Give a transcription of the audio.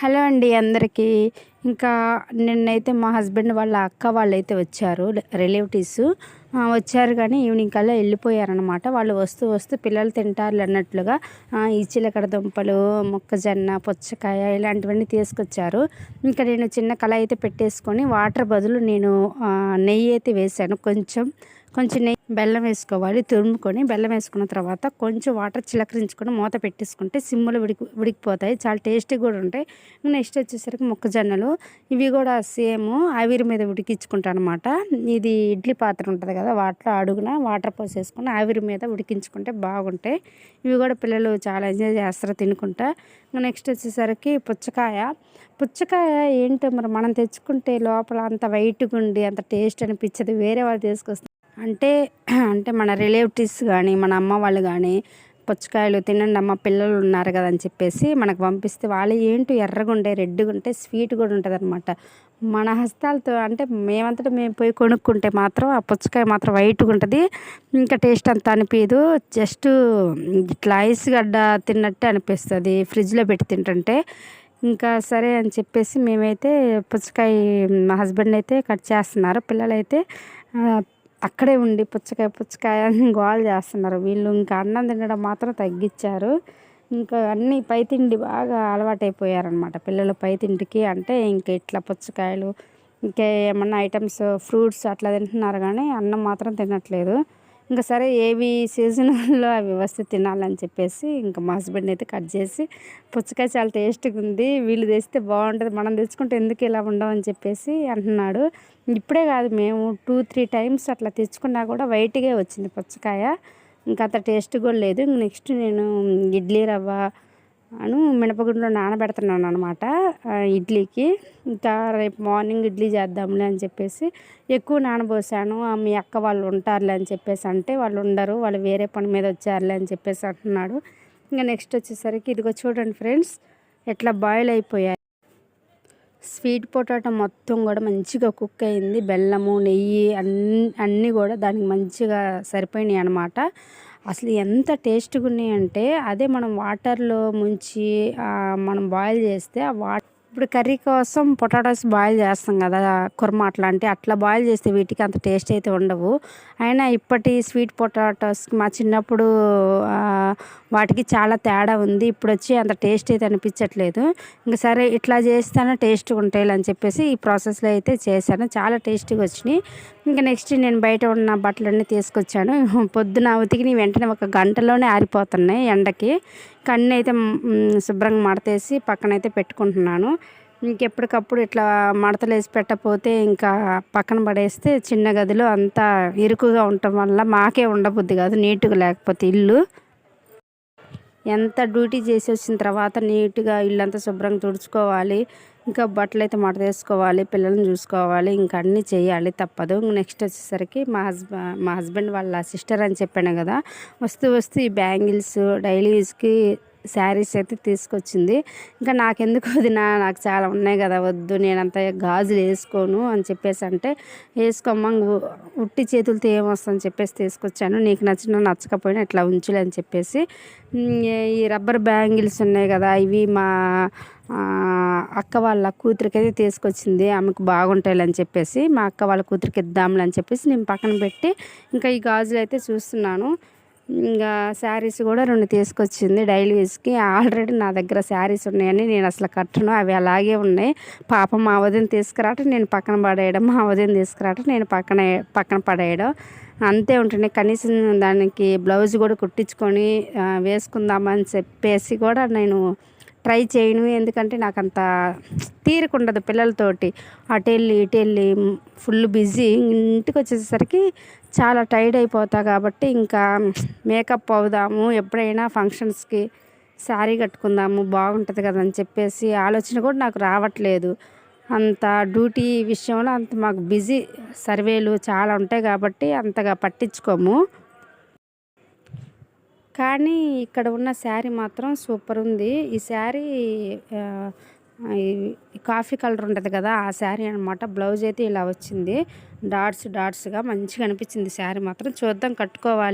Hello అండి అందరికీ. ఇంకా నిన్నైతే మా హస్బెండ్ వాళ్ళ అక్క వాళ్ళైతే వచ్చారు రిలేటివ్స్. వచ్చారు కానీ ఈవినింగ్ కల్లా వెళ్ళిపోయారనమాట వాళ్ళు వస్తూ వస్తూ పిల్లలు తింటారు అన్నట్లుగా ఈ చిలకడ దుంపలు మొక్కజొన్న పుచ్చకాయ ఇలాంటివన్నీ తీసుకొచ్చారు. ఇంకా నేను చిన్న కళ అయితే పెట్టేసుకొని వాటర్ బదులు నేను నెయ్యి అయితే వేశాను కొంచెం. కొంచెం నెయ్యి బెల్లం వేసుకోవాలి తురుముకొని బెల్లం వేసుకున్న తర్వాత కొంచెం వాటర్ చిలకరించుకొని మూత పెట్టేసుకుంటే సిమ్ములు ఉడికి ఉడికిపోతాయి చాలా టేస్టీ కూడా ఉంటాయి. నెక్స్ట్ వచ్చేసరికి మొక్కజొన్నలు. ఇవి కూడా సేమ్ ఆవిరి మీద ఉడికించుకుంటాను అనమాట ఇది ఇడ్లీ పాత్ర ఉంటుంది కదా వాటిలో అడుగున వాటర్ పోసేసుకుని ఆవిరి మీద ఉడికించుకుంటే బాగుంటాయి. ఇవి కూడా పిల్లలు చాలా ఎంజాయ్ చేస్తారు తినుకుంటా. నెక్స్ట్ వచ్చేసరికి పుచ్చకాయ. పుచ్చకాయ ఏంటో మరి మనం తెచ్చుకుంటే లోపల అంత వైట్గా ఉండి అంత టేస్ట్ అనిపించదు. వేరే వాళ్ళు తీసుకొస్తే అంటే అంటే మన రిలేటివ్స్ కానీ మన అమ్మ వాళ్ళు కానీ పుచ్చకాయలు తినండి అమ్మ పిల్లలు ఉన్నారు కదా అని చెప్పేసి మనకు పంపిస్తే వాళ్ళు ఏంటి ఎర్రగా ఉండే రెడ్గా ఉంటే స్వీట్ కూడా ఉంటుంది అనమాట మన హస్తాలతో అంటే మేమంతటా మేము పోయి కొనుక్కుంటే మాత్రం ఆ పుచ్చకాయ మాత్రం వైట్గా ఉంటుంది. ఇంకా టేస్ట్ అంత అనిపించదు జస్ట్ ఇట్లా ఐస్ గడ్డ తిన్నట్టే అనిపిస్తుంది. ఫ్రిడ్జ్లో పెట్టి తింటుంటే. ఇంకా సరే అని చెప్పేసి మేమైతే పుచ్చకాయ మా హస్బెండ్ అయితే కట్ చేస్తున్నారు. పిల్లలైతే అక్కడే ఉండి పుచ్చకాయ పుచ్చకాయ అని గోల్ చేస్తున్నారు. వీళ్ళు ఇంకా అన్నం తినడం మాత్రం తగ్గించారు. ఇంకా అన్ని పైతిండి బాగా అలవాటైపోయారనమాట పిల్లలు పైతింటికి. అంటే ఇంకా ఇట్లా పుచ్చకాయలు ఇంకా ఏమన్నా ఐటమ్స్ ఫ్రూట్స్ అట్లా తింటున్నారు కానీ అన్నం మాత్రం తినట్లేదు. ఇంకా సరే ఏవి సీజనల్లో అవి వస్తే తినాలని చెప్పేసి ఇంకా మా హస్బెండ్ అయితే కట్ చేసి పుచ్చకాయ చాలా టేస్ట్గా ఉంది వీళ్ళు తెస్తే బాగుంటుంది మనం తెచ్చుకుంటే ఎందుకు ఇలా ఉండవని చెప్పేసి అంటున్నాడు. ఇప్పుడే కాదు మేము టూ త్రీ టైమ్స్ అట్లా తెచ్చుకున్నా కూడా వైట్గా వచ్చింది పుచ్చకాయ. ఇంకా అంత టేస్ట్ కూడా లేదు. నెక్స్ట్ నేను ఇడ్లీ రవ్వ అను మినపగుండ్లో నానబెడుతున్నాను అనమాట ఇడ్లీకి. ఇంకా రేపు మార్నింగ్ ఇడ్లీ చేద్దాంలే అని చెప్పేసి ఎక్కువ నానబోసాను. మీ అక్క వాళ్ళు ఉంటారులే అని చెప్పేసి అంటే వాళ్ళు ఉండరు వాళ్ళు వేరే పని మీద వచ్చారులే అని చెప్పేసి అంటున్నాడు. ఇంకా నెక్స్ట్ వచ్చేసరికి ఇదిగో చూడండి ఫ్రెండ్స్ ఎట్లా బాయిల్ అయిపోయాయి. స్వీట్ పొటాటో మొత్తం కూడా మంచిగా కుక్ అయింది. బెల్లము నెయ్యి అన్ని అన్నీ కూడా దానికి మంచిగా సరిపోయినాయి అనమాట అసలు ఎంత టేస్ట్గా ఉన్నాయంటే అదే మనం వాటర్లో ముంచి మనం బాయిల్ చేస్తే ఆ వాటర్ ఇప్పుడు కర్రీ కోసం పొటాటోస్ బాయిల్ చేస్తాం కదా కుర్మ అట్లాంటి. అట్లా బాయిల్ చేస్తే వీటికి అంత టేస్ట్ అయితే ఉండవు. అయినా ఇప్పటి స్వీట్ పొటాటోస్ మా చిన్నప్పుడు వాటికి చాలా తేడా ఉంది. ఇప్పుడు వచ్చి అంత టేస్ట్ అయితే అనిపించట్లేదు. ఇంకా సరే ఇట్లా చేస్తాను టేస్ట్గా ఉంటాయి అని చెప్పేసి ఈ ప్రాసెస్లో అయితే చేశాను. చాలా టేస్టీగా వచ్చినాయి. ఇంకా నెక్స్ట్ నేను బయట ఉన్న బట్టలన్నీ తీసుకొచ్చాను. పొద్దున ఉతికి వెంటనే ఒక గంటలోనే ఆరిపోతున్నాయి ఎండకి. కన్ను అయితే శుభ్రంగా మడతేసి పక్కనైతే పెట్టుకుంటున్నాను. ఇంకెప్పటికప్పుడు ఇట్లా మడతలు వేసి పెట్టకపోతే ఇంకా పక్కన పడేస్తే చిన్న గదిలో అంతా ఇరుకుగా ఉండటం వల్ల మాకే ఉండబుద్ది కాదు నీట్గా లేకపోతే ఇల్లు. ఎంత డ్యూటీ చేసి వచ్చిన తర్వాత నీట్గా ఇల్లంతా శుభ్రంగా తుడుచుకోవాలి. ఇంకా బట్టలు అయితే మడత వేసుకోవాలి పిల్లల్ని చూసుకోవాలి ఇంకా అన్నీ చేయాలి తప్పదు. నెక్స్ట్ వచ్చేసరికి మా హస్బ మా హస్బెండ్ వాళ్ళ సిస్టర్ అని చెప్పాను కదా వస్తూ వస్తూ ఈ బ్యాంగిల్స్ డైలీ యూస్కి శారీస్ అయితే తీసుకొచ్చింది. ఇంకా నాకెందుకు వదిన నాకు చాలా ఉన్నాయి కదా వద్దు నేను అంత గాజులు వేసుకోను అని చెప్పేసి అంటే వేసుకోమ్మా ఉట్టి చేతులతో ఏమొస్తుందని చెప్పేసి తీసుకొచ్చాను. నీకు నచ్చిన నచ్చకపోయినా ఇట్లా ఉంచులే అని చెప్పేసి ఈ రబ్బర్ బ్యాంగిల్స్ ఉన్నాయి కదా ఇవి మా అక్క వాళ్ళ కూతురికైతే తీసుకొచ్చింది ఆమెకు బాగుంటాయి అని చెప్పేసి మా అక్క వాళ్ళ కూతురికి ఇద్దాంలే అని చెప్పేసి నేను పక్కన పెట్టి ఇంకా ఈ గాజులు అయితే చూస్తున్నాను. ఇంకా శారీస్ కూడా రెండు తీసుకొచ్చింది డైలీ యూస్కి. ఆల్రెడీ నా దగ్గర శారీస్ ఉన్నాయని నేను అసలు కట్టను. అవి అలాగే ఉన్నాయి. పాప మా వదిన తీసుకురావటం నేను పక్కన పడేయడం మా వదిన తీసుకురావటం నేను పక్కన పక్కన పడేయడం అంతే ఉంటుండే కనీసం దానికి బ్లౌజ్ కూడా కుట్టించుకొని వేసుకుందామని చెప్పేసి కూడా నేను ట్రై చేయను. ఎందుకంటే నాకు అంత తీరుకుండదు పిల్లలతోటి. అటు వెళ్ళి ఇటు వెళ్ళి ఫుల్ బిజీ. ఇంటికి వచ్చేసరికి చాలా టైర్డ్ అయిపోతా కాబట్టి ఇంకా మేకప్ అవుదాము. ఎప్పుడైనా ఫంక్షన్స్కి శారీ కట్టుకుందాము. బాగుంటుంది కదా అని చెప్పేసి ఆలోచన కూడా నాకు రావట్లేదు. అంత డ్యూటీ విషయంలో అంత మాకు బిజీ. సర్వేలు చాలా ఉంటాయి కాబట్టి అంతగా పట్టించుకోము. కానీ ఇక్కడ ఉన్న శారీ మాత్రం సూపర్ ఉంది. ఈ శారీ కాఫీ కలర్ ఉంటుంది కదా ఆ శారీ అనమాట బ్లౌజ్ అయితే ఇలా వచ్చింది. డాట్స్ డాట్స్గా మంచిగా అనిపించింది శారీ మాత్రం. చూద్దాం కట్టుకోవాలి.